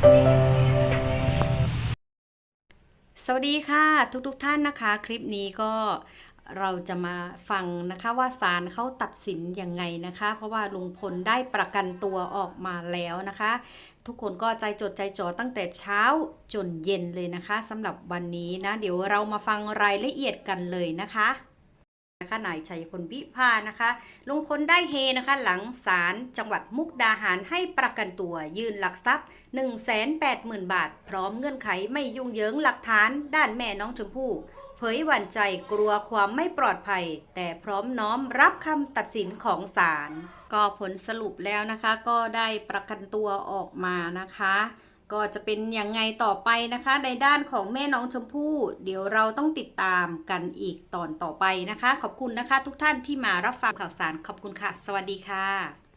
สวัสดีค่ะทุกๆทท่านนะคะ คลิปนี้ก็เราจะมาฟังนะคะว่าศาลเขาตัดสินยังไงนะคะ เพราะว่าลุงพลได้ประกันตัวออกมาแล้วนะคะ ทุกคนก็ใจจดใจจ่อตั้งแต่เช้าจนเย็นเลยนะคะสำหรับวันนี้นะ เดี๋ยวเรามาฟังรายละเอียดกันเลยนะคะ นะคะนายชัยพลวิพานะคะลุงพลได้เฮนะคะหลังศาลจังหวัดมุกดาหารให้ประกันตัวยื่นหลักทรัพย์ 180,000 บาท พร้อมเงื่อนไขไม่ยุ่งเหยิงหลักฐานด้านแม่น้องชมพู่เผยหวั่นใจกลัวความไม่ปลอดภัย แต่พร้อมน้อมรับคำตัดสินของศาลก็ผลสรุปแล้วนะคะ ก็ได้ประกันตัวออกมานะคะ ก็จะเป็นยังไงต่อไปนะคะในด้านของแม่น้องชมพู่ เดี๋ยวเราต้องติดตามกันอีกตอนต่อไปนะคะ ขอบคุณนะคะ ทุกท่านที่มารับฟังข่าวสารขอบคุณค่ะ สวัสดีค่ะ